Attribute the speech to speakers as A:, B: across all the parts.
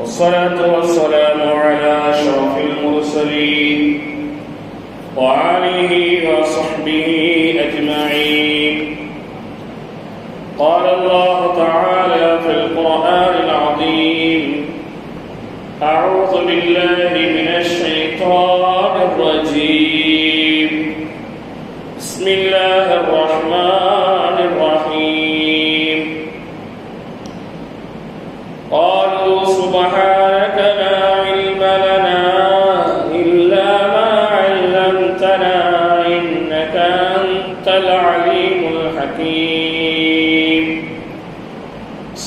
A: والصلاة والسلام على أشرف المرسلين وآله وصحبه أجمعين. قال الله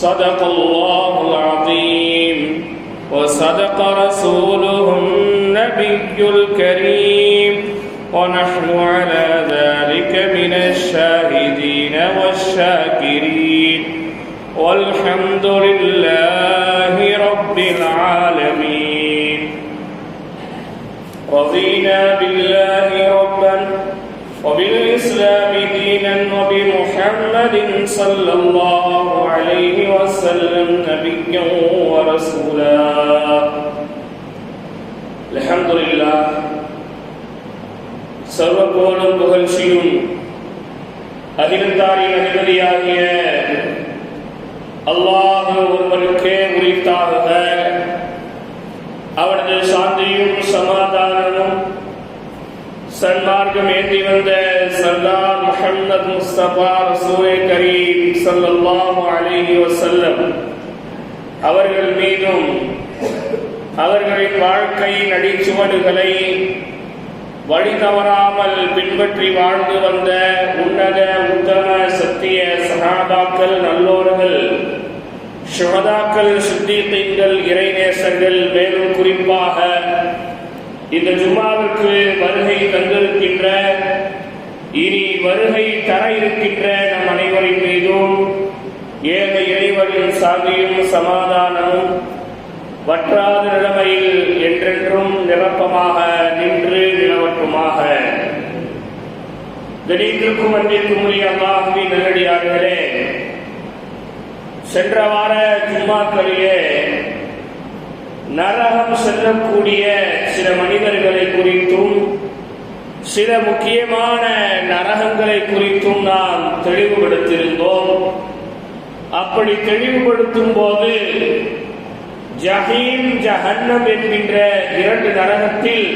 A: صدق الله العظيم وصدق رسوله النبي الكريم. ونحن على ذلك من الشاهدين والشاكرين. والحمد لله رب العالمين. رضينا بالله ربا وبالإسلام دينا وبمحمد صلى الله عليه وسلم نبيا ورسولا الحمد لله சர்வபோலும் புகழ்ச்சியும் அகிலத்தாரின் அதிபதியாகிய அல்லாஹ் ஒருவனுக்கே உரித்தாக அவனது சாந்தியும் சமாதானமும் சன்மார்க்கம் ஏந்தி வந்த சர்தார் முஹம்மது முஸ்தபா ரசூலே கரீம் சல்லல்லாஹு அலைஹி வஸல்லம் அவர்கள் மீதும் அவர்களின் வாழ்க்கை நடிச்சுவடுகளை வழி தவறாமல் பின்பற்றி வாழ்ந்து வந்த உன்னத உத்தம சத்திய சகாபாக்கள் நல்லோர்கள் சுகதாக்கள் சித்திகள் இறைநேசர்கள் மேலும் குறிப்பாக இந்த ஜும்மாவிற்கு வருகை தந்திருக்கின்ற இனி வருகை தர இருக்கின்ற நம் அனைவரின் மீதும் ஏக இறைவரின் சாமியும் சமாதானமும் வற்றாத நிலைமையில் என்றென்றும் நிரப்பமாக நின்று நிலவட்டுமாக. கணித்திற்கும் அன்பிற்கும் உரிய அல்லாஹுவின் சென்ற வார ஜும்மாக்களிலே நரகம் செல்லக்கூடிய சில மனிதர்களை குறித்தும் சில முக்கியமான நரகங்களை குறித்தும் நாம் தெளிவுபடுத்தியிருந்தோம். அப்படி தெளிவுபடுத்தும் போது ஜஹீம் ஜஹன்னம் என்கின்ற இரண்டு நரகத்தில்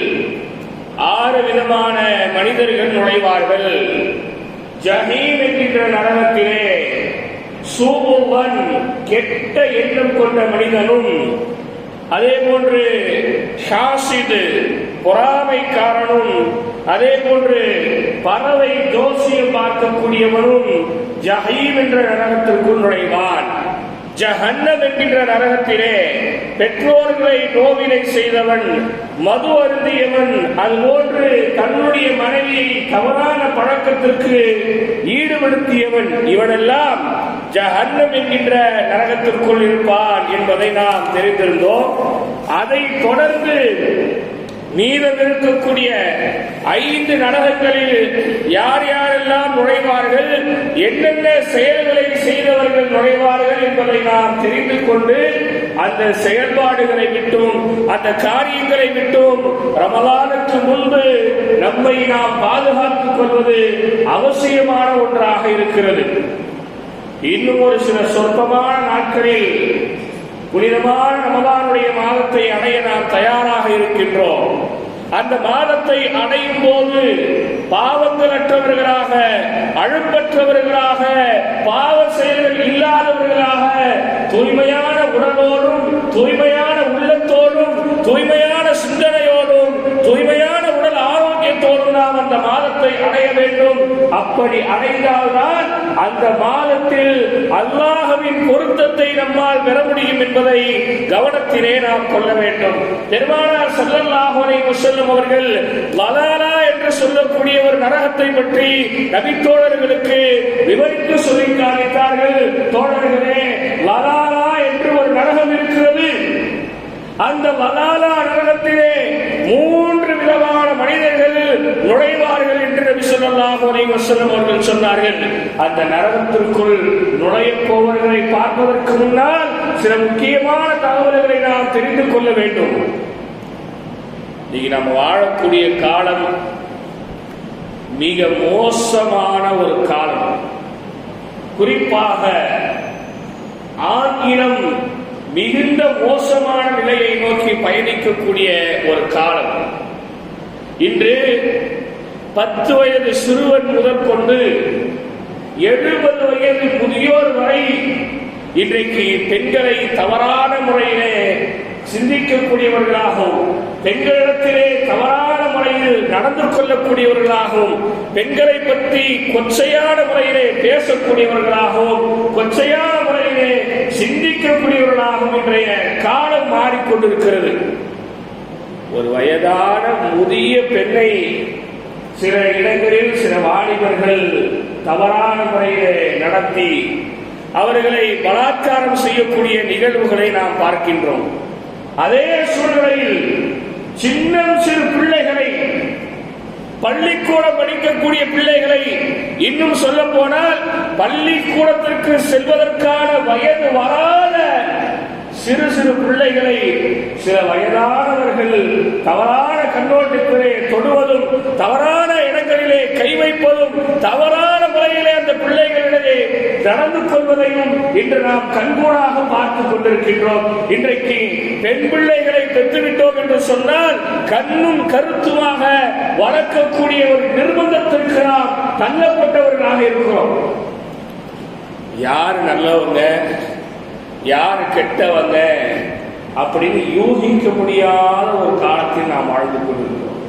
A: ஆறு விதமான மனிதர்கள் நுழைவார்கள். ஜஹீம் என்கின்ற நரகத்திலே சூபுவன் கெட்ட எண்ணம் கொண்ட மனிதனும் அதே போன்று ஷாசிது பொறாமைக்காரனும் அதே போன்று பறவை தோசியம் பார்க்கக்கூடியவனும் ஜஹீம் என்ற நரகத்திற்குள் நுழைவான். ஜஹன்னம் என்கின்ற நரகத்திலே பெற்றோர்களை நோவினை செய்தவன் மது அருந்தியவன் அதுபோன்று தன்னுடைய மனைவியை தவறான பழக்கத்திற்கு ஈடுபடுத்தியவன் இவனெல்லாம் ஜஹன்னம் என்கின்ற நரகத்திற்குள் இருப்பான் என்பதை நாம் தெரிந்திருந்தோம். அதை தொடர்ந்து மீதம் இருக்கக்கூடிய ஐந்து நரகங்களில் யார் யாரெல்லாம் நுழைவார்கள் என்னென்ன செயல்களை செய்தவர்கள் நுழைவார்கள் என்பதை நாம் தெரிந்து கொண்டு அந்த செயல்பாடுகளை விட்டும் அந்த காரியங்களை விட்டும் ரமலானுக்கு முன்பு நம்மை நாம் பாதுகாத்துக் கொள்வது அவசியமான ஒன்றாக இருக்கிறது. இன்னும் ஒரு சில சொற்பமான நாட்களில் புனிதமான ரமதானுடைய மாதத்தை அடைய நாம் தயாராக இருக்கின்றோம். அந்த மாதத்தை அடையும் போது பாவங்கள் அற்றவர்களாக அழுப்பற்றவர்களாக பாவ செயல்கள் இல்லாதவர்களாக தூய்மையான உடலோடும் தூய்மையான உள்ளத்தோடும் தூய்மையான சிந்தனையோடும் தூய்மையான உடல் ஆரோக்கியத்தோடும் நாம் அந்த மாதம் அல்லாவை அடைய வேண்டும். அப்படி அடைந்தால்தான் அந்த மாதத்தில் அல்லாஹவின் பொருத்தத்தை நம்மால் பெற முடியும் என்பதை கவனத்திலே நாம் கொள்ள வேண்டும். பெருமானார் ஸல்லல்லாஹு அலைஹி வஸல்லம் அவர்கள் வலாலா என்று சொல்லக்கூடிய ஒரு நரகத்தை பற்றி நபித்தோழர்களுக்கு விவரித்து சொல்லி காணித்தார்கள் தோழர்களே வலாலா என்று ஒரு நரகம் இருக்கிறது. அந்த வலாலா நரகத்திலே மூன்று விதமான மனிதர்கள் நுழைவார்கள். அவர்கள் சொன்னார்கள் அந்த நரகத்திற்குள் நுழைய போவர்களை பார்ப்பதற்கு முன்னால் சில முக்கியமான தகவல்களை நாம் தெரிந்து கொள்ள வேண்டும். இன்னைக்கு நம்ம வாழக்கூடிய காலம் மிக மோசமான ஒரு காலம். குறிப்பாக ஆங்கிலம் மிகுந்த மோசமான நிலையை நோக்கி பயணிக்கக்கூடிய ஒரு காலம். இன்று பத்து வயது சிறுவன் முதற்கொண்டு எழுபது வயது முதியோர் வரை இன்றைக்கு பெண்களை தவறான முறையிலே சிந்திக்கக்கூடியவர்களாகவும் பெண்களிடத்திலே தவறான முறையில் நடந்து கொள்ளக்கூடியவர்களாகவும் பெண்களை பற்றி கொச்சையான முறையிலே பேசக்கூடியவர்களாகவும் கொச்சையான முறையிலே சிந்திக்கக்கூடியவர்களாகவும் இன்றைய காலம் மாறிக்கொண்டிருக்கிறது. ஒரு வயதான முதிய பெண்ணை சில இடங்களில் சில வாலிபர்கள் தவறான முறையிலே நடத்தி அவர்களை பலாத்காரம் செய்யக்கூடிய நிகழ்வுகளை நாம் பார்க்கின்றோம். அதே சூழ்நிலையில் சின்னம் சிறு பிள்ளைகளை பள்ளிக்கூடம் படிக்கக்கூடிய பிள்ளைகளை இன்னும் சொல்ல போனால் பள்ளிக்கூடத்திற்கு செல்வதற்கான வயது வராத சிறு சிறு பிள்ளைகளை சில வயதானவர்கள் தவறான கண்ணோட்டத்திலே தொடுவதும் தவறான இடங்களிலே கை வைப்பதும் தவறான முறையிலே அந்த பிள்ளைகளிடையே நடந்து கொள்வதையும் இன்று நாம் கண்கூடாக பார்த்துக் கொண்டிருக்கின்றோம். இன்றைக்கு பெண் பிள்ளைகளை பெற்றுவிட்டோம் என்று சொன்னால் கண்ணும் கருத்துமாக வளர்க்கக்கூடிய ஒரு நிர்பந்தத்திற்கு நாம் தள்ளப்பட்டவர்களாக இருக்கிறோம். யார் நல்லவங்க? யார் கெட்டவங்க அப்படின்னு யூகிக்க முடியாத ஒரு காலத்தில் நாம் வாழ்ந்து கொண்டிருக்கிறோம்.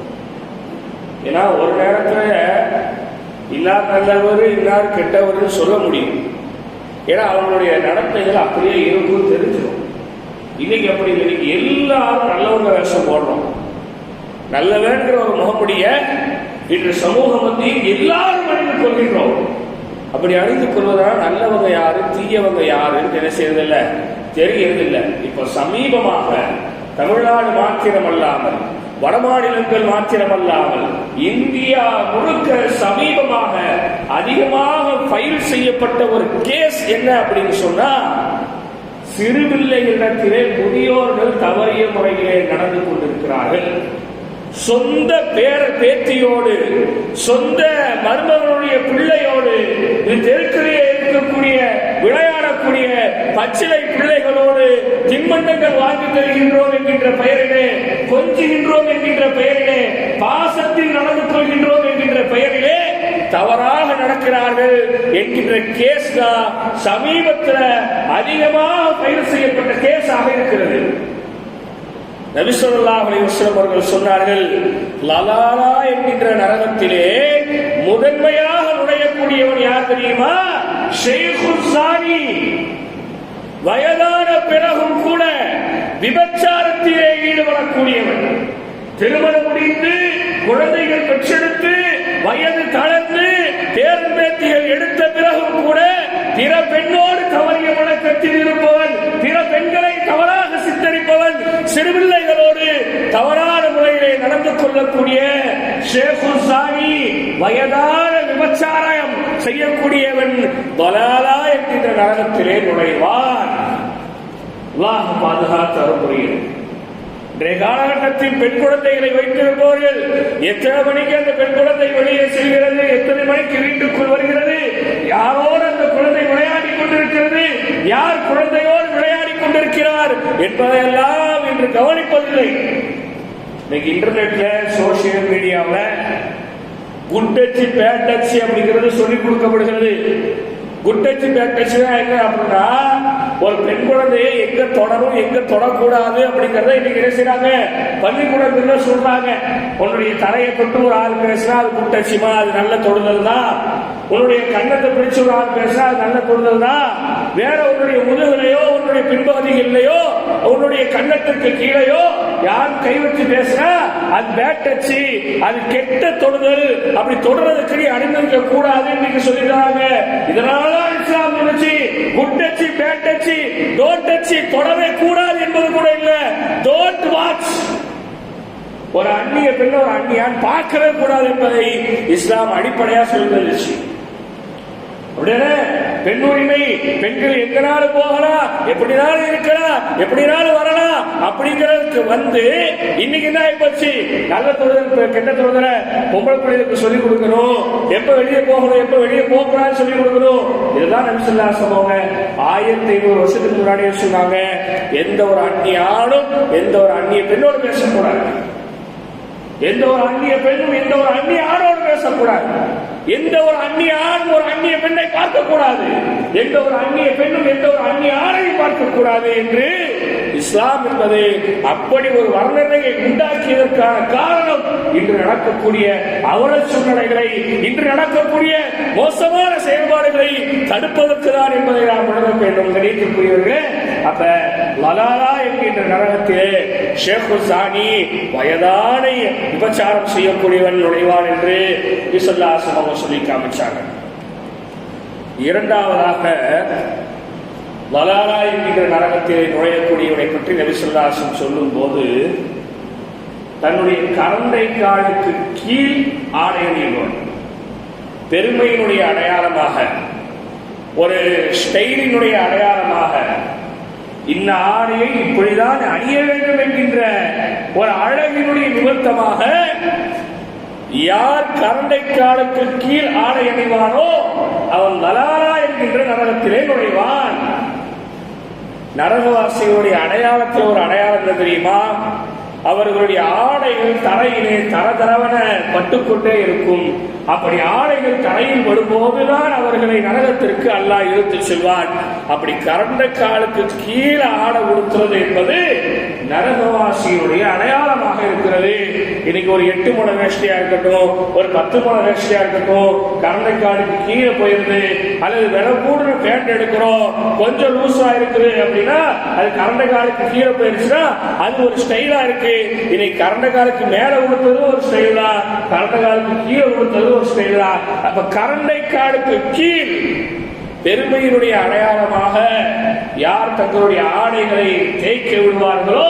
A: ஏன்னா ஒரு நேரத்தில் இன்னார் நல்லவர் இன்னார் கெட்டவர்னு சொல்ல முடியும். ஏன்னா அவங்களுடைய நடத்தைகள் அப்படியே இருக்கும் தெரிஞ்சிடும் இன்னைக்கு அப்படி இல்லை. இன்னைக்கு எல்லாரும் நல்லவங்க வேஷம் போடுறோம். நல்லவன்ற ஒரு முகமுடிய இன்று சமூகம் வந்து எல்லாரும் கொள்கின்றோம். அப்படி அணிந்து கொள்வதால் நல்லவங்க யாரு தீயவங்க யாருன்னு என்ன செய்யறதில்ல தெரியறதில்லை இப்போ சமீபமாக தமிழ்நாடு மாத்திரமல்லாமல் வடமாநிலங்கள் மாத்திரமல்லாமல் இந்தியா முழுக்க சமீபமாக அதிகமாக ஃபைல் செய்யப்பட்ட ஒரு கேஸ் என்ன அப்படின்னு சொன்னா சிறுபிள்ளைகளிடத்திலே முதியோர்கள் தவறிய முறையிலே நடந்து கொண்டிருக்கிறார்கள். சொந்த பேர பேத்தியோடு சொந்த மருமகனுடைய பிள்ளையோடு தெருக்கிலேயே இருக்கக்கூடிய விளையாடக்கூடிய பச்சிலை பிள்ளைகளோடு தின்பண்டங்கள் வாங்கி தருகின்றோம் என்கின்ற பெயரிலே கொஞ்சுகின்றோம் என்கின்ற பெயரிலே பாசத்தில் நடந்து கொள்கின்றோம் என்கின்ற பெயரிலே தவறாக நடக்கிறார்கள் என்கின்ற கேஸ் தான் சமீபத்தில் அதிகமாக பயிர் செய்யப்பட்ட கேஸாக இருக்கிறது. நபிசல்லாஹ் அலைவசம் அவர்கள் சொன்னார்கள் லலாலா என்கின்ற நரகத்திலே முதன்மையாக நுழையக்கூடியவன் யார் தெரியுமா? ஷெய்குல் சானி வயதான பிறகும் கூட விபச்சாரத்திலே ஈடுபடக்கூடியவன். திருமணம் முடிந்து குழந்தைகள் பெற்றெடுத்து வயது தளர்ந்து பேரன் பேத்திகள் எடுத்த பிறகும் கூட பிற பெண்ணோடு தவறிய வழக்கத்தில் இருப்பவன் பிற பெண்களை தவறாக சிறுபிள்ளைகளோடு தவறான முறையிலே நடந்து கொள்ளக்கூடிய ஷேகு வயதான விபச்சாரம் செய்யக்கூடியவன் பலாலா என்கின்ற நரகத்திலே நுழைவான் அல்லாஹ் பாதுகாத்து அருள் இன்றைய காலகட்டத்தில் பெண் குழந்தைகளை வைத்திருப்பவர்கள் எத்தனை மணிக்கு அந்த பெண் குழந்தை வெளியே செல்கிறது எத்தனை மணிக்கு வீட்டுக்குள் வருகிறது யாரோடு அந்த குழந்தை விளையாடி கொண்டிருக்கிறது யார் குழந்தையோடு விளையாடி கொண்டிருக்கிறார் என்பதையெல்லாம் என்று கவனிப்பதில்லை. இன்னைக்கு இன்டர்நெட்ல சோசியல் மீடியாவில் குட் டச் பேட் அப்படிங்கிறது சொல்லிக் கொடுக்கப்படுகிறது. குட் டச் பேட் என்ன அப்படின்னா ஒரு பெண் குழந்தையை எங்க தொடரும் எங்க தொடக்கூடாது அப்படிங்கறத இன்னைக்கு என்ன செய்யறாங்க பள்ளிக்கூடத்துல சொல்றாங்க. உன்னுடைய தலையை தொட்டு ஒரு ஆள் பேசினா அது குட் டச்சுமா அது நல்ல தொடுதல் தான். உன்னுடைய கண்ணத்தை பிடிச்சு ஒரு ஆள் பேசினா அது நல்ல தொடுதல் தான். வேற உன்னுடைய முதுகுலையோ உன்னுடைய பின்பகுதிகளிலேயோ உன்னுடைய கண்ணத்திற்கு கீழேயோ யார் கை வச்சு பேசினா அது பேட் டச்சு அது கெட்ட தொடுதல். அப்படி தொடர்றதுக்கு நீ அனுமதிக்க கூடாது இன்னைக்கு சொல்லிடுறாங்க இதனால இஸ்லாம் நினைச்சு good touch bad touch don't touch தொடவே கூடாது என்பது கூட இல்ல. டோன்ட் வாட்ச் ஒரு அந்நிய பெண்ண ஒரு அந்நியான் பார்க்கவே கூடாது என்பதை இஸ்லாம் அடிப்படையா சொல்லிருந்துச்சு அப்படியே பெண் உரிமை பெண்கள் எங்கனாலும் போகலாம் எப்படினாலும் இருக்கலாம் எப்படினாலும் வரலாம் அப்படிங்கிறதுக்கு வந்து இன்னைக்கு என்ன ஆயிப்போச்சு? நல்ல தொழுதல் கெட்ட தொழுதல பொம்பளை பிள்ளைகளுக்கு சொல்லிக் கொடுக்கணும். எப்ப வெளியே போகணும் எப்ப வெளியே போகக்கூடாதுன்னு சொல்லிக் கொடுக்கணும். இதுதான் நபிசுல்லா சொல்லுவாங்க ஆயிரத்தி ஐநூறு வருஷத்துக்கு முன்னாடியே சொன்னாங்க. எந்த ஒரு அந்நிய ஆணும் எந்த ஒரு அந்நிய பெண்ணோடு பேசக்கூடாது. எந்த ஒரு அந்நிய பெண்ணும் எந்த ஒரு அந்நிய ஆணோடு பேசக்கூடாது. எந்த ஒரு அந்நிய ஆணும் ஒரு அந்நிய பெண்ணை பார்க்க கூடாது எந்த ஒரு அந்நிய பெண்ணும் எந்த ஒரு அந்நிய ஆணையும் பார்க்க கூடாது என்று இஸ்லாம் என்பது அப்படி ஒரு வர்ணனையை உண்டாக்கியதற்கான காரணம் இன்று நடக்கக்கூடிய அவல சூழ்நிலைகளை இன்று நடக்கக்கூடிய மோசமான செயல்பாடுகளை தடுப்பதற்கு தான் என்பதை நாம் உணர வேண்டும். கணிக்கக்கூடியவர்களே அப்ப லலாலா என்கின்ற நரகத்திலே ஷேக் சாணி வயதான விபச்சாரம் செய்யக்கூடியவன் நுழைவான் என்று விசல்லாசம் அவங்க சொல்லி காமிச்சாங்க. இரண்டாவதாக வலாலா என்கின்ற நரகத்திலே நுழையக்கூடியவனை பற்றி நபிசல்லாசம் சொல்லும் போது தன்னுடைய கரண்டை காலுக்கு கீழ் ஆடை பெருமையினுடைய அடையாளமாக ஒரு ஸ்டைலினுடைய அடையாளமாக இந்த ஆடையை இப்படிதான் அணிய வேண்டும் என்கின்ற ஒரு அழகினுடைய நிமித்தமாக யார் கரண்டை காலுக்கு கீழ் ஆடை அணிவானோ அவன் வலாரா என்கின்ற நரகத்திலே நுழைவான். நரகவாசியுடைய அடையாளத்தில் ஒரு அடையாளம் என்ன தெரியுமா? அவர்களுடைய ஆடைகள் தரையிலே தரதரவன பட்டுக்கொண்டே இருக்கும். அப்படி ஆடைகள் தரையில் வரும்போதுதான் அவர்களை நரகத்திற்கு அல்லாஹ் இழுத்து செல்வான். அப்படி கரண்ட காலுக்கு கீழே ஆட கொடுக்கிறது என்பது நரகவாசியுடைய அடையாளமாக இருக்கிறது. இன்னைக்கு ஒரு எட்டு முளை வேஷ்டியா இருக்கட்டும் ஒரு பத்து முளை வேஷ்டியா இருக்கட்டும் கரண்டை காலுக்கு கீழே போயிருது அல்லது விலை கூடுற பேண்ட் எடுக்கிறோம் கொஞ்சம் லூஸா இருக்குது அப்படின்னா அது கரண்டை காலுக்கு கீழே போயிருச்சுன்னா அது ஒரு ஸ்டைலா இருக்கு. இதை கரண்ட காலுக்கு மேல உடுத்தது ஒரு ஸ்டைலா கரண்ட காலுக்கு கீழே உடுத்தது ஒரு ஸ்டைலா அப்ப கரண்டை காலுக்கு கீழ் பெருமையினுடைய அடையாளமாக யார் தங்களுடைய ஆடைகளை தேய்க்க விடுவார்களோ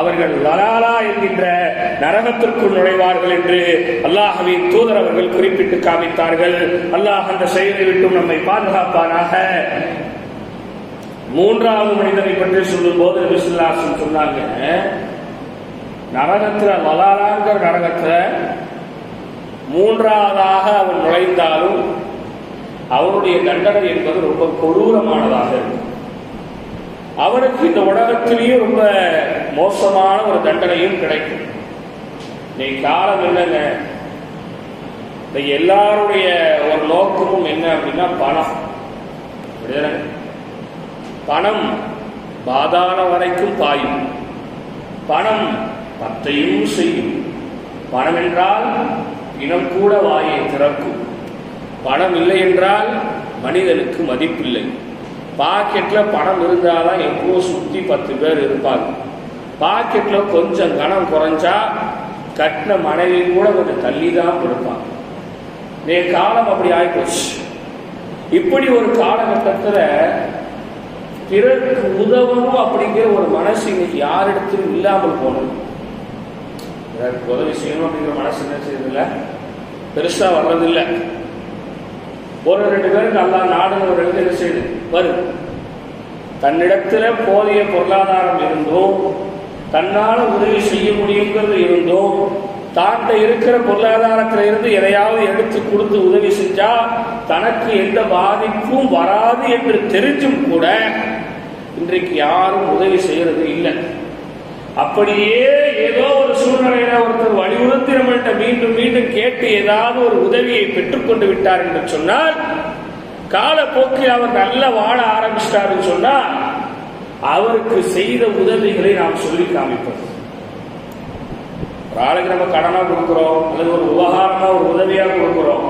A: அவர்கள் லலாலா என்கின்ற நரகத்திற்குள் நுழைவார்கள் என்று அல்லாஹவின் தூதர் அவர்கள் குறிப்பிட்டு காமித்தார்கள். அல்லாஹ் அந்த செயலை விட்டும் நம்மை பாதுகாப்பானாக. மூன்றாவது மனிதனை பற்றி சொல்லும் போது சொன்னாங்க நரகத்தில் லலாலாங்கிற நரகத்தில் மூன்றாவதாக அவன் நுழைந்தாலும் அவனுடைய தண்டனை என்பது ரொம்ப கொடூரமானதாக இருக்கும். அவனுக்கு இந்த உலகத்திலேயே ரொம்ப மோசமான ஒரு தண்டனையும் கிடைக்கும். நீ காலம் என்னங்க? இந்த எல்லாருடைய ஒரு நோக்கமும் என்ன அப்படின்னா பணம். பணம் பாதாள வரைக்கும் பாயும். பணம் பத்தையும் செய்யும். பணம் என்றால் இனம் கூட வாயை திறக்கும். பணம் இல்லை என்றால் மனிதனுக்கு மதிப்பில்லை. பாக்கெட்ல பணம் இருந்தாதான் எப்போ சுத்தி பத்து பேர் இருப்பாங்க. பாக்கெட்ல கொஞ்சம் கணம் குறைஞ்சா கட்டின மனைவி கூட கொஞ்சம் தள்ளி தான் கொடுப்பாங்க. நே காலம் அப்படி ஆயிப்போச்சு. இப்படி ஒரு காலகட்டத்தில் பிறருக்கு உதவணும் அப்படிங்கிற ஒரு மனசு இன்னைக்கு யாரிடத்திலும் இல்லாமல் போனது. பிறருக்கு உதவி செய்யணும் அப்படிங்கிற மனசு என்ன செய்யறதில்ல? பெருசாக வர்றதில்லை. ஒரு ரெண்டு பேருக்கு அல்லா நாடுகிறவர்களுக்கு என்ன செய்யுது? வரு தன்னிடத்தில் போதிய பொருளாதாரம் இருந்தும் தன்னால் உதவி செய்ய முடியுங்கிறது இருந்தும் தாண்ட இருக்கிற பொருளாதாரத்தில் இருந்து எதையாவது எடுத்து கொடுத்து உதவி செஞ்சா தனக்கு எந்த பாதிப்பும் வராது என்று தெரிஞ்சும் கூட இன்றைக்கு யாரும் உதவி செய்யறது இல்லை. அப்படியே ஏதோ ஒரு சூழ்நிலையில ஒருத்தர் வலியுறுத்தி நம்மள்கிட்ட மீண்டும் மீண்டும் கேட்டு ஏதாவது ஒரு உதவியை பெற்றுக்கொண்டு விட்டார் என்று சொன்னால் காலப்போக்கில் அவர் நல்ல வாழ ஆரம்பிச்சிட்டாருன்னு சொன்னால் அவருக்கு செய்த உதவிகளை நாம் சொல்லி காமிப்போம். ஒரு ஆளுக்கு நம்ம கடனா கொடுக்குறோம் அல்லது ஒரு உபகாரமா ஒரு உதவியா கொடுக்குறோம்.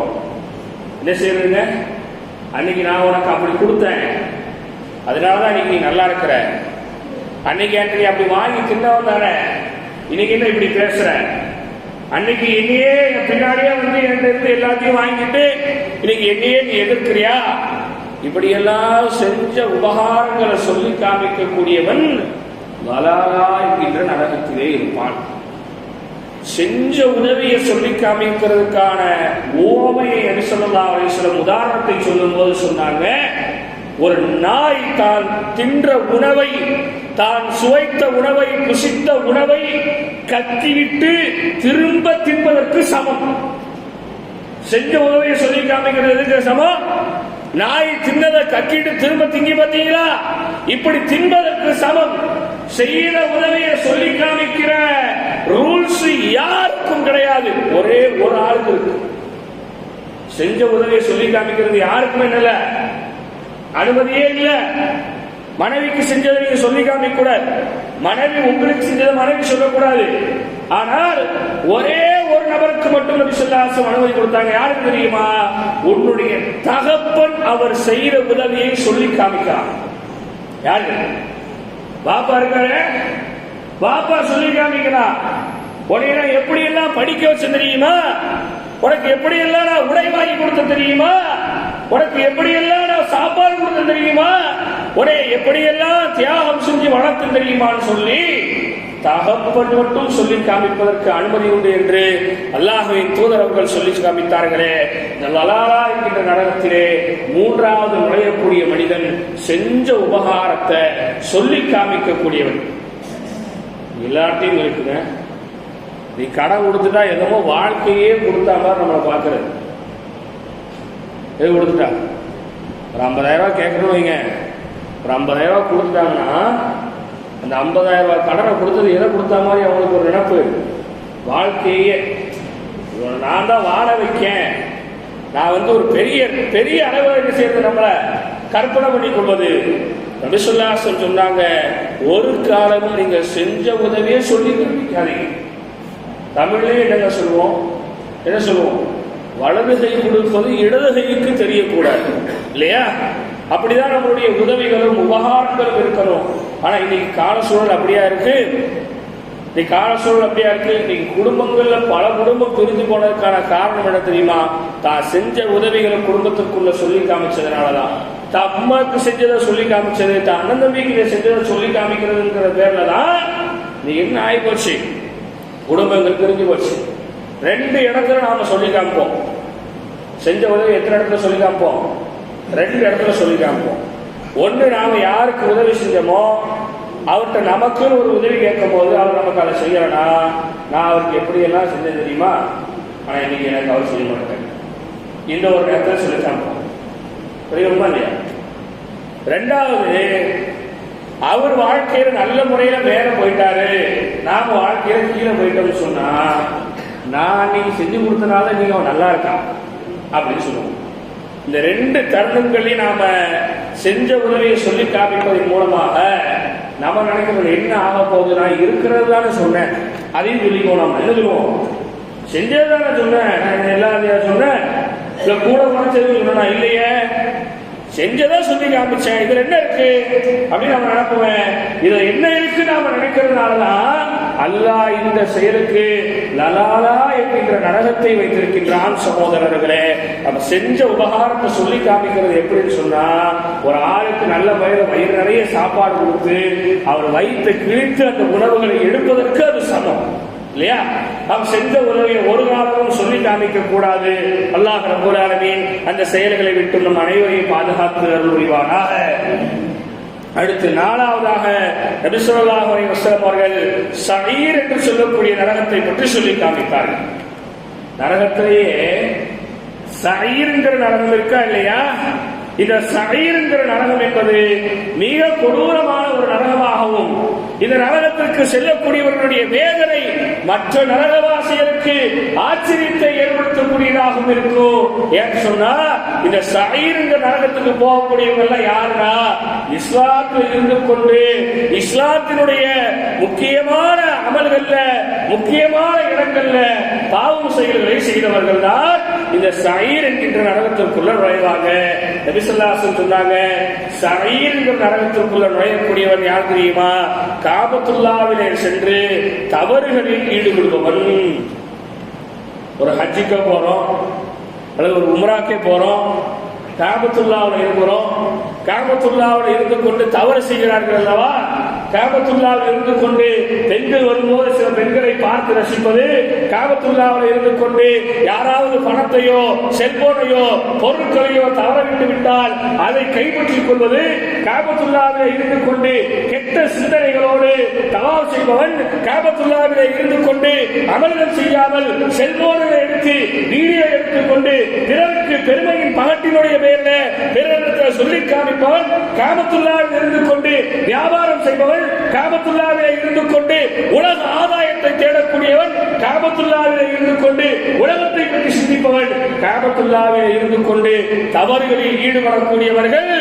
A: என்ன செய்யறதுங்க? அன்னைக்கு நான் உனக்கு அப்படி கொடுத்தேன். அதனாலதான் இன்னைக்கு நல்லா இருக்கிறேன் அன்னைக்கு ஆண்டனி அப்படி வாங்கி தின்னவன் தானே? இன்னைக்கு என்ன இப்படி பேசுற? அன்னைக்கு என்னையே என் பின்னாடியே வந்து என்கிட்ட இருந்து எல்லாத்தையும் வாங்கிட்டு இன்னைக்கு என்னையே நீ எதிர்க்கிறியா? இப்படியெல்லாம் செஞ்ச உபகாரங்களை சொல்லி காமிக்கக்கூடியவன் வலாலா என்கின்ற நரகத்திலே இருப்பான். செஞ்ச உதவியை சொல்லி காமிக்கிறதுக்கான ஓமையை நபிசல்லா அலிஸ்லம் உதாரணத்தை சொல்லும் போது சொன்னாங்க ஒரு நாய் தான் தின்ற உணவை தான் சுவைத்த உணவை புசித்த உணவை கத்திவிட்டு திரும்ப தின்பதற்கு சமம். செஞ்ச உணவையை சொல்லி காமிக்கிறதுக்கு சமம்? நாய் தின்னதை கக்கிட்டு திரும்ப திங்கி பார்த்தீங்களா? இப்படி தின்பதற்கு சமம். செய்கிற உதவியை சொல்லி காமிக்கிற ரூல்ஸ் யாருக்கும் கிடையாது. ஒரே ஒரு ஆளுக்கு இருக்கு. செஞ்ச உதவியை சொல்லி காமிக்கிறது யாருக்குமே இல்லை. அனுமதியே இல்லை. மனைவிக்கு செஞ்சதை நீங்க சொல்லி காமிக்க கூடாது மனைவி உங்களுக்கு செஞ்சதை மனைவி சொல்லக்கூடாது. ஆனால் ஒரே ஒரு நபருக்கு மட்டும் நபி சொல்லாசம் அனுமதி கொடுத்தாங்க. யாருக்கு தெரியுமா? உன்னுடைய தகப்பன் அவர் செய்யற உதவியை சொல்லி காமிக்கிறார் யாரு பாப்பா இருக்காரு பாப்பா சொல்லி காமிக்கிறான் உடனே எப்படி எல்லாம் படிக்க வச்ச தெரியுமா? உனக்கு எப்படி எல்லாம் நான் உடை வாங்கி கொடுத்த தெரியுமா? உனக்கு எப்படி எல்லாம் நான் சாப்பாடு கொடுத்த தெரியுமா? உன்னை எப்படியெல்லாம் தியாகம் செஞ்சு வளர்த்து தெரியுமான்னு சொல்லி தகப்பன் மட்டும் சொல்லி காமிப்பதற்கு அனுமதி உண்டு என்று அல்லாஹுவின் தூதரவர்கள் சொல்லி காமித்தார்களே. லலாலா என்கின்ற நடனத்திலே மூன்றாவது நுழையக்கூடிய மனிதன் செஞ்ச உபகாரத்தை சொல்லி காமிக்கக்கூடியவன். எல்லாத்தையும் இருக்குங்க. நீ கடன் கொடுத்துட்டா என்னமோ வாழ்க்கையே கொடுத்தா மாதிரி நம்மளை பார்க்கறது. எது கொடுத்துட்டா? ஒரு ஐம்பதாயிரம் ரூபா கேட்கணும் வைங்க. ஒரு ஐம்பதாயிரம் ரூபாய் கொடுத்தாங்கன்னா அந்த ஐம்பதாயிரம் ரூபாய் கடனை கொடுத்தது எதை கொடுத்தா மாதிரி அவங்களுக்கு ஒரு நினப்பு? வாழ்க்கையே. நான் தான் வாழ வைக்கேன். நான் வந்து ஒரு பெரிய பெரிய அளவில் சேர்ந்து நம்மளை கற்பனை பண்ணி கொள்வது. நபிசுல்லாசன் சொன்னாங்க ஒரு காலமும் நீங்க செஞ்ச உதவியே சொல்லி கற்பிக்காதீங்க தமிழ்லயே என்னங்க சொல்லுவோம்? என்ன சொல்லுவோம்? வலது கை கொடுப்பது இடது கைக்கு தெரியக்கூடாது. இல்லையா? அப்படிதான் நம்மளுடைய உதவிகளும் உபகாரங்களும் இருக்கணும். ஆனா இன்னைக்கு கால சூழல் அப்படியா இருக்கு? இன்னைக்கு கால சூழல் அப்படியா இருக்கு? இன்னைக்கு குடும்பங்கள்ல பல குடும்பம் பிரிஞ்சு போனதுக்கான காரணம் என்ன தெரியுமா? தான் செஞ்ச உதவிகளை குடும்பத்துக்குள்ள சொல்லி காமிச்சதுனாலதான். தான் அம்மாவுக்கு செஞ்சதை சொல்லி காமிச்சது தான் அண்ணன் தம்பிக்கு செஞ்சதை சொல்லி காமிக்கிறதுங்கிற பேர்ல தான் நீ என்ன ஆகி போச்சு குடும்பங்கள் பிரிஞ்சு போச்சு. ரெண்டு இடத்துல நாம சொல்லி காமிப்போம். செஞ்ச உதவி எத்தனை இடத்துல சொல்லி காமிப்போம்? ரெண்டு இடத்துல சொல்லி காமிப்போம் ஒன்று நாம் யாருக்கு உதவி செஞ்சோமோ அவர்கிட்ட நமக்குன்னு ஒரு உதவி கேட்கும் போது அவர் நமக்கு அதை செய்யறனா நான் அவருக்கு எப்படியெல்லாம் செஞ்சேன் தெரியுமா? ஆனால் இன்னைக்கு எனக்கு அவர் செய்ய மாட்டேன் இந்த ஒரு இடத்துல சொல்லி காமிப்போம் புரியுமா இல்லையா? ரெண்டாவது அவர் வாழ்க்கையில நல்ல முறையில மேல போயிட்டாரு. நாம வாழ்க்கையில கீழே போயிட்டோம்னு சொன்னா நான் நீங்க செஞ்சு கொடுத்தனால நீங்க அவன் நல்லா இருக்கான். அப்படின்னு சொல்லுவோம். இந்த ரெண்டு தருணங்களையும் நாம செஞ்ச உதவியை சொல்லி காமிப்பதன் மூலமாக நம்ம நினைக்கிறது என்ன ஆக போகுது? நான் இருக்கிறது தானே சொன்னேன். அதையும் சொல்லிக்கோ நம்ம என்ன சொல்லுவோம்? செஞ்சது தானே சொன்னேன். நான் எல்லாத்தையும் சொன்னேன்? இல்ல கூட குறைச்சது சொன்னா இல்லையே. செஞ்சதா சொல்லி காமிச்சேன். இதுல என்ன இருக்கு? அப்படின்னு நம்ம நினைப்புவேன் இதுல என்ன இருக்கு நாம நினைக்கிறதுனாலதான் அல்லாஹ் இந்த செயலுக்கு லலாலா என்கின்ற நரகத்தை வைத்திருக்கின்றான் சகோதரர்களே. நம்ம செஞ்ச உபகாரத்தை சொல்லி காமிக்கிறது எப்படின்னு சொன்னா ஒரு ஆளுக்கு நல்ல வயது வயிறு நிறைய சாப்பாடு கொடுத்து அவர் வயிற்றை கிழித்து அந்த உணவுகளை எடுப்பதற்கு அது சமம். இல்லையா? நாம் செஞ்ச உணவை ஒரு காலமும் சொல்லி காமிக்க கூடாது. அல்லாஹ் ரபுல் அந்த செயல்களை விட்டு நம் அனைவரையும் பாதுகாத்து அருள் புரிவானாக அடுத்து நாலாவதாக நபிசுல்லாஹ் வசலம் அவர்கள் சகீர் என்று சொல்லக்கூடிய நரகத்தை பற்றி சொல்லி காமித்தார்கள் நரகத்திலேயே சகீர்ங்கிற நரகம் இருக்கா இல்லையா? இந்த சகீர்ங்கிற நரகம் என்பது மிக கொடூரமான ஒரு நரகமாகவும் இந்த நரகத்திற்கு செல்லக்கூடியவர்களுடைய வேதனை மற்ற நரகவாசிகளுக்கு ஆச்சரியத்தை ஏற்படுத்தக்கூடியதாகவும் இருக்கும் ஏன்னு சொன்னா இந்த சகீர்ங்கிற நரகத்துக்கு போகக்கூடியவங்க யாருன்னா இஸ்லாத்தில் இருந்து கொண்டு இஸ்லாத்தினுடைய முக்கியமான அமல்கள்ல முக்கியமான இடங்கள்ல பாவம் செயல்களை செய்தவர்கள் தான் இந்த சயீர் என்கின்ற நரகத்திற்குள்ள நுழைவாங்க. நபிசல்லாசன் சொன்னாங்க சயீர் என்கிற நரகத்திற்குள்ள நுழையக்கூடியவன் யார் தெரியுமா? காபத்துல்லாவிலே சென்று தவறுகளில் ஈடுபடுபவன். ஒரு ஹஜ்ஜிக்க போறோம் அல்லது ஒரு உம்ராக்கே போறோம் காபத்துல்லாவில் இருக்கிறோம் காபத்துல்லாவில் இருந்து கொண்டு தவறு செய்கிறார்கள் அல்லவா? காபத்துல்லாவில் இருந்து கொண்டு பெண்கள் வரும்போது சில பெண்களை பார்த்து ரசிப்பது காபத்துல்லாவில் இருந்து கொண்டு யாராவது பணத்தையோ செல்போனையோ பொருட்களையோ தவறவிட்டு விட்டால் அதை கைப்பற்றிக் கொள்வது காபத்துல்லாவில் இருந்து கொண்டு கெட்ட சிந்தனைகளோடு தவால் செய்பவன் காபத்துல்லாவில் இருந்து கொண்டு அமல்கள் செய்யாமல் செல்போனில் எடுத்து வீடியோ எடுத்துக்கொண்டு பிறருக்கு பெருமையின் பகட்டினுடைய பெயரில் பிறரிடத்தில் சொல்லி காமிப்பவன் காபத்துல்லாவில் இருந்து கொண்டு வியாபாரம் செய்பவன் காபத்துல்லாவிலே இருந்து கொண்டு உலக ஆதாயத்தை தேடக்கூடியவன் காபத்துல்லாவிலே இருந்து கொண்டு உலகத்தை பற்றி சிந்திப்பவன் காபத்துல்லாவிலே இருந்து கொண்டு தவறுகளில் ஈடுபடக்கூடியவர்கள்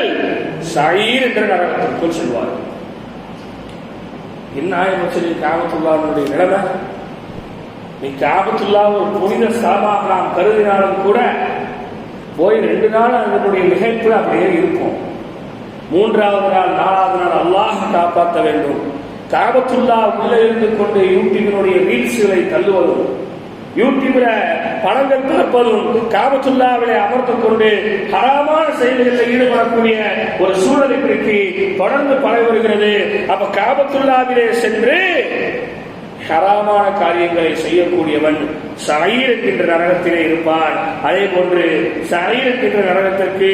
A: சயீர் என்ற நரகத்திற்குள் செல்வார்கள். என்ன ஆயிரம் காபத்துல்லாவினுடைய நிலைமை? நீ காபத்துல்லா ஒரு புனித ஸ்தலமாக நாம் கருதினாலும் கூட போய் ரெண்டு நாள் அதனுடைய நிகழ்ப்பு அப்படியே இருப்போம். மூன்றாவது நாள் நாலாவது நாள் அல்லாஹ் காப்பாற்ற வேண்டும். காபத்துல்லா உள்ளே இருந்து கொண்டு யூடியூபினுடைய ரீல்ஸ்களை தள்ளுவதும் யூடியூப்ல படங்கள் திறப்பதும் காபத்துல்லாவிலே அமர்ந்து கொண்டு ஹராமான செயல்களில் ஈடுபடக்கூடிய ஒரு சூழலை குறித்து தொடர்ந்து பரவி வருகிறது. அப்ப காபத்துல்லாவிலே சென்று ஹராமான காரியங்களை செய்யக்கூடியவன் சயீர் என்கின்ற நரகத்திலே இருப்பான். அதே போன்று சயீர் என்கின்ற நரகத்திற்கு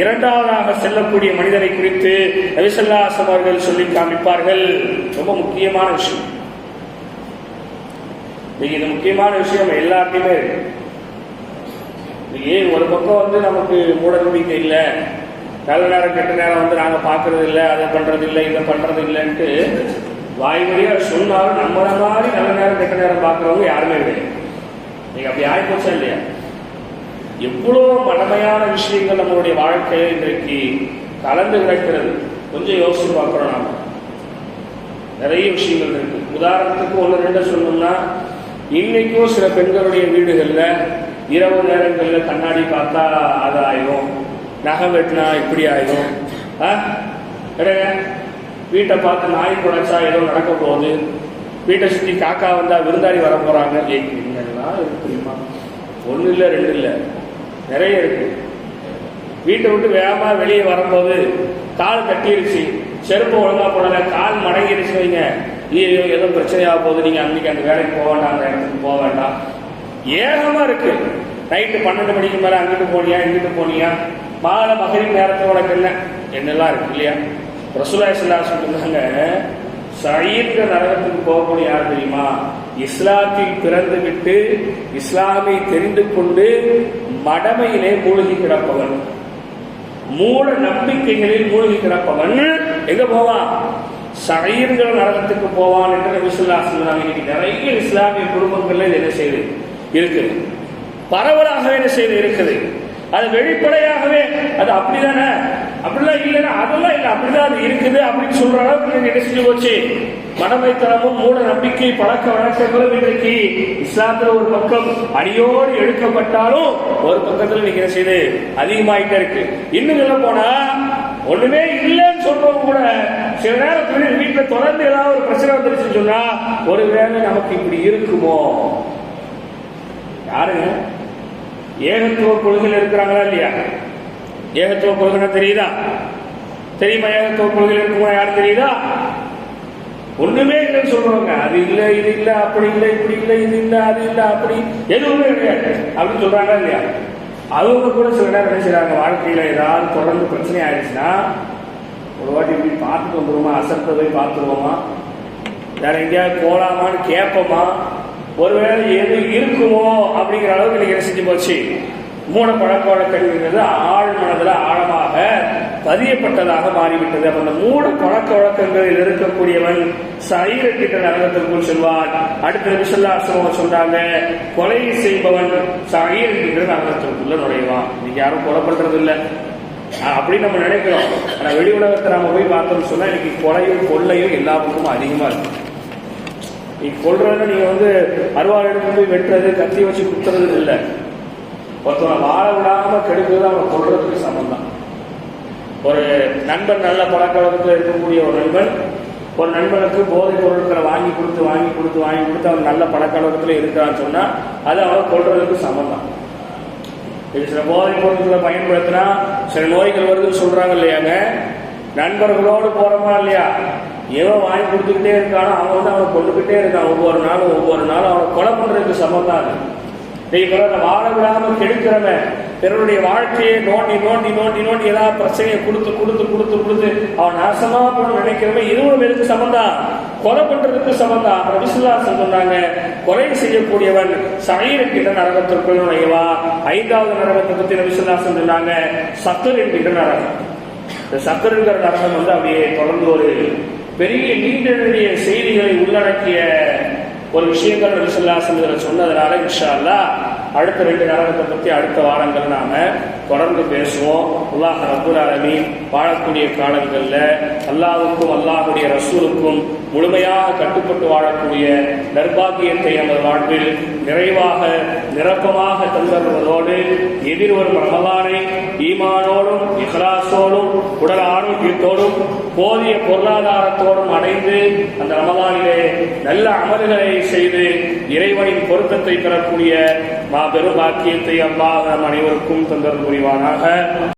A: இரண்டாவதாக செல்லக்கூடிய மனிதனை குறித்து ரவிசல்லாசம் அவர்கள் சொல்லி காமிப்பார்கள். ரொம்ப முக்கியமான விஷயம். இது முக்கியமான விஷயம் எல்லாத்தையுமே இருக்கு. ஏன் ஒரு பக்கம் வந்து நமக்கு மூட நம்பிக்கை இல்லை? நல்ல நேரம் கெட்ட நேரம் வந்து நாங்கள் பார்க்கறது இல்லை அதை பண்றது இல்லை இதை பண்றது இல்லைன்ட்டு வாய்மொழியா சொன்னாலும் நம்மள மாதிரி நல்ல நேரம் கெட்ட நேரம் பார்க்குறவங்க யாருமே கிடையாது நீங்க அப்படி ஆயிப்போச்சா இல்லையா? எவ்வளோ மனமையான விஷயங்கள் நம்மளுடைய வாழ்க்கையில் இன்றைக்கு கலந்து கிடக்கிறது. கொஞ்சம் யோசிச்சு பார்க்குறோம் நாம. நிறைய விஷயங்கள் இருக்கு. உதாரணத்துக்கு ஒன்று ரெண்டு சொல்லணும்னா இன்னைக்கும் சில பெண்களுடைய வீடுகளில் இரவு நேரங்களில் கண்ணாடி பார்த்தா அது ஆயிடும் நகை வெட்டினா இப்படி ஆயிடும் ஆ? வீட்டை பார்த்து நாய் குழைச்சா ஏதோ நடக்க போகுது. வீட்டை சுற்றி காக்கா வந்தா விருந்தாளி வர போறாங்க. என்னெல்லாம் இருக்குமா ஒன்று இல்லை ரெண்டு இல்லை. நிறைய இருக்கு. வீட்டை விட்டு வேகமாக வெளியே வரும்போது கால் கட்டிருச்சு. செருப்பு ஒழுங்காக போடலை. கால் மடங்கிருச்சு வைங்க. ஐயோ ஏதோ பிரச்சனையாக போகுது. நீங்கள் அன்னைக்கு அந்த வேலைக்கு போக வேண்டாம் அந்த இடத்துக்கு போக வேண்டாம். ஏகமாக இருக்கு. நைட்டு பன்னெண்டு மணிக்கு மேலே அங்கிட்டு போனியா இங்கிட்டு போனியா? மாலை மகளிர் நேரத்தோட என்ன என்னெல்லாம் இருக்கு இல்லையா? ரசூலாசல்லா சொல்லுங்க சயீர்க நரகத்துக்கு போகக்கூடிய யார் தெரியுமா? இஸ்லாத்தில் பிறந்து விட்டு இஸ்லாமை தெரிந்து கொண்டு மடமையிலே மூழ்கி கிடப்பவன். மூட நம்பிக்கைகளில் மூழ்கி கிடப்பவன். எங்க போவான்? சயீர்கிற நரகத்துக்கு போவான் என்று நபிசுல்லா சொன்னாங்க. இன்னைக்கு நிறைய இஸ்லாமிய குடும்பங்கள்ல இது என்ன செய்யுது இருக்குது பரவலாகவே என்ன செய்து? இருக்குது. அது வெளிப்படையாகவே அது அப்படிதானே? அப்படிலாம் இல்லைன்னா அதெல்லாம் இல்லை அப்படிதான் அது இருக்குது அப்படின்னு சொல்ற அளவுக்கு நீங்க என்ன செஞ்சு போச்சு? மனமைத்தனமும் மூட நம்பிக்கை பழக்க வழக்கங்களும் இன்றைக்கு இஸ்லாத்துல ஒரு பக்கம் அடியோடு எடுக்கப்பட்டாலும் ஒரு பக்கத்துல நீங்க என்ன செய்யுது அதிகமாயிட்டே இருக்கு. இன்னும் சொல்ல போனா ஒண்ணுமே இல்லைன்னு சொல்றவங்க கூட சில நேரத்துல வீட்டுல தொடர்ந்து ஏதாவது ஒரு பிரச்சனை வந்துருச்சுன்னு சொன்னா ஒருவேளை நமக்கு இப்படி இருக்குமோ? யாருங்க? ஏகத்துவ கொள்கையில் இருக்கிறாங்களா இல்லையா? ஏகத்துவ கொள்கை தெரியுதா? தெரியுமா ஏகத்துவ கொள்கையில் இருக்குமா யாரும் தெரியுதா? ஒண்ணுமே இல்லைன்னு சொல்றாங்க அது இல்ல இது இல்ல அப்படி இல்ல இப்படி இல்ல இது இல்ல அது இல்ல அப்படி எதுவுமே கிடையாது. அப்படின்னு சொல்றாங்க இல்லையா? அவங்க கூட சில நேரம் என்ன வாழ்க்கையில ஏதாவது தொடர்ந்து பிரச்சனை ஆயிடுச்சுன்னா ஒரு வாட்டி இப்படி பார்த்துட்டு வந்துருவோமா? அசத்தை போய் பார்த்துருவோமா? வேற எங்கேயாவது போலாமான்னு கேட்போமா? ஒருவேளை எது இருக்குமோ அப்படிங்கிற அளவுக்கு நீங்க என்ன செஞ்சு போச்சு? மூட பழக்க வழக்கங்கிறது ஆழ் மனதில் ஆழமாக பதியப்பட்டதாக மாறிவிட்டது. அப்ப அந்த மூட பழக்க வழக்கங்களில் இருக்கக்கூடியவன் சரீரத்திட்ட நரகத்திற்குள் செல்வான். அடுத்த விசல்லாசிரமம் சொல்றாங்க கொலை செய்பவன் சரீரத்திட்ட நரகத்திற்குள்ள நுழைவான். இன்னைக்கு யாரும் கொலை பண்றது இல்லை. அப்படின்னு நம்ம நினைக்கிறோம். ஆனா வெளி உலகத்தை நாம போய் பார்த்தோம்னு சொன்னா இன்னைக்கு கொலையும் கொள்ளையும் எல்லா பக்கமும் அதிகமா இருக்கு. நீ கொள்றதுன்னு நீங்க வந்து அருவாள் எடுத்து போய் வெட்டுறது கத்தி வச்சு குத்துறது இல்லை. ஒருத்தனை வாழ விடாம கெடுக்கிறது அவன் கொள்றதுக்கு சமம் தான் ஒரு நண்பன் நல்ல பழக்க வழக்கத்தில் இருக்கக்கூடிய ஒரு நண்பன் ஒரு நண்பனுக்கு போதைப் பொருட்களை வாங்கி கொடுத்து வாங்கி கொடுத்து வாங்கி கொடுத்து அவன் நல்ல பழக்க வழக்கத்தில் இருக்கிறான்னு அது அவன் கொள்றதுக்கு சமம் தான் இது சில போதைப் பொருட்களை பயன்படுத்தினா சில நோய்கள் வருதுன்னு சொல்றாங்க இல்லையாங்க? நண்பர்களோடு போறோமா இல்லையா? எவன் வாங்கி கொடுத்துக்கிட்டே இருக்கானோ அவன் வந்து அவன் கொண்டுகிட்டே இருக்கான் ஒவ்வொரு நாளும் ஒவ்வொரு நாளும் அவனை கொலை பண்றதுக்கு சமம் தான் அது. நீ பிறரை வாழ விடாமல் கெடுக்கிறவன் பிறருடைய வாழ்க்கையை நோண்டி நோண்டி நோண்டி நோண்டி ஏதாவது பிரச்சனையை கொடுத்து கொடுத்து கொடுத்து கொடுத்து அவன் நாசமா போன நினைக்கிறவன் இருவரும் பேருக்கு சமந்தான் கொலை பண்றதுக்கு சமந்தான் ரவிசுல்லாசன் சொன்னாங்க கொலை செய்யக்கூடியவன் சமையல் கிட்ட நரகத்திற்குள் நுழைவா ஐந்தாவது நரகத்தை பத்தி ரவிசுல்லாசன் சொன்னாங்க சத்தர் என்கிட்ட நரகம். இந்த சத்துருங்கிற நரகம் வந்து அப்படியே தொடர்ந்து ஒரு பெரிய நீண்ட செய்திகளை உள்ளடக்கிய ஒரு விஷயங்கள் நபிசுல்லாசன் இதில் சொன்னதுனால இன்ஷா அடுத்த ரெண்டு நரகத்தை பற்றி அடுத்த வாரங்கள் நாம தொடர்ந்து பேசுவோம். அல்லாஹ் ரப்புல் ஆலமீன் வாழக்கூடிய காலங்களில் அல்லாவுக்கும் அல்லாஹுடைய ரசூலுக்கும் முழுமையாக கட்டுப்பட்டு வாழக்கூடிய நர்பாகியத்தை நமது வாழ்வில் நிறைவாக நிரப்பமாக தந்தருவதோடு எதிர்வரும் ரமலானை ஈமானோடும் இஹ்லாசோடும் உடல் ஆரோக்கியத்தோடும் போதிய பொருளாதாரத்தோடும் அடைந்து அந்த ரமலானிலே நல்ல அமல்களை செய்து இறைவனின் பொருத்தத்தை பெறக்கூடிய மாபெரும் பாக்கியத்தை அல்லாஹ் நம் அனைவருக்கும் தந்தர் புரிவானாக.